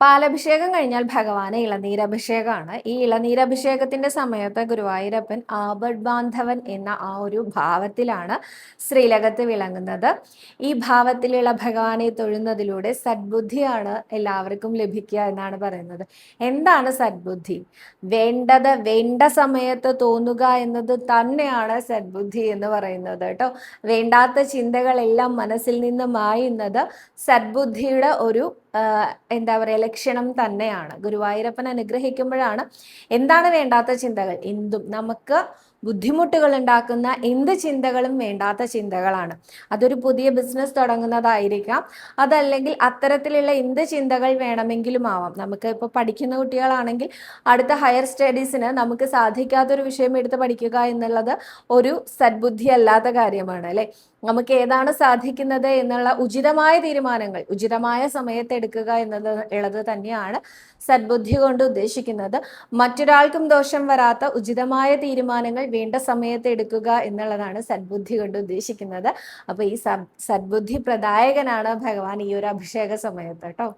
പാലഭിഷേകം കഴിഞ്ഞാൽ ഭഗവാന് ഇളനീരഭിഷേകമാണ്. ഈ ഇളനീരഭിഷേകത്തിന്റെ സമയത്ത് ഗുരുവായൂരപ്പൻ ആബഡ് ബാന്ധവൻ എന്ന ആ ഒരു ഭാവത്തിലാണ് ശ്രീലകത്ത് വിളങ്ങുന്നത്. ഈ ഭാവത്തിലുള്ള ഭഗവാനെ തൊഴുന്നതിലൂടെ സദ്ബുദ്ധിയാണ് എല്ലാവർക്കും ലഭിക്കുക എന്നാണ് പറയുന്നത്. എന്താണ് സദ്ബുദ്ധി? വേണ്ടത് വേണ്ട സമയത്ത് തോന്നുക എന്നത് തന്നെയാണ് സദ്ബുദ്ധി എന്ന് പറയുന്നത് കേട്ടോ. വേണ്ടാത്ത ചിന്തകളെല്ലാം മനസ്സിൽ നിന്ന് മായുന്നത് സദ്ബുദ്ധിയുടെ ഒരു എന്താ പറയുക ലക്ഷണം തന്നെയാണ്. ഗുരുവായൂരപ്പൻ അനുഗ്രഹിക്കുമ്പോഴാണ് എന്താണ് വേണ്ടാത്ത ചിന്തകൾ? എന്തും. നമുക്ക് ബുദ്ധിമുട്ടുകൾ ഉണ്ടാക്കുന്ന എന്ത് ചിന്തകളും വേണ്ടാത്ത ചിന്തകളാണ്. അതൊരു പുതിയ ബിസിനസ് തുടങ്ങുന്നതായിരിക്കാം. അതല്ലെങ്കിൽ അത്തരത്തിലുള്ള എന്ത് ചിന്തകൾ വേണമെങ്കിലും ആവാം നമുക്ക് ഇപ്പോൾ പഠിക്കുന്ന കുട്ടികളാണെങ്കിൽ അടുത്ത ഹയർ സ്റ്റഡീസിന് നമുക്ക് സാധിക്കാത്തൊരു വിഷയം എടുത്ത് പഠിക്കുക എന്നുള്ളത് ഒരു സദ്ബുദ്ധി അല്ലാത്ത കാര്യമാണ് അല്ലേ? നമുക്ക് ഏതാണ് സാധിക്കുന്നത് എന്നുള്ള ഉചിതമായ തീരുമാനങ്ങൾ ഉചിതമായ സമയത്ത് എടുക്കുക എന്നത് ഉള്ളത് തന്നെയാണ് സദ്ബുദ്ധി കൊണ്ട് ഉദ്ദേശിക്കുന്നത്. മറ്റൊരാൾക്കും ദോഷം വരാത്ത ഉചിതമായ തീരുമാനങ്ങൾ വേണ്ട സമയത്ത് എടുക്കുക എന്നുള്ളതാണ് സദ്ബുദ്ധി കൊണ്ട് ഉദ്ദേശിക്കുന്നത്. അപ്പൊ ഈ സദ്ബുദ്ധി പ്രദായകനാണ് ഭഗവാൻ ഈ ഒരു അഭിഷേക സമയത്ത് കേട്ടോ?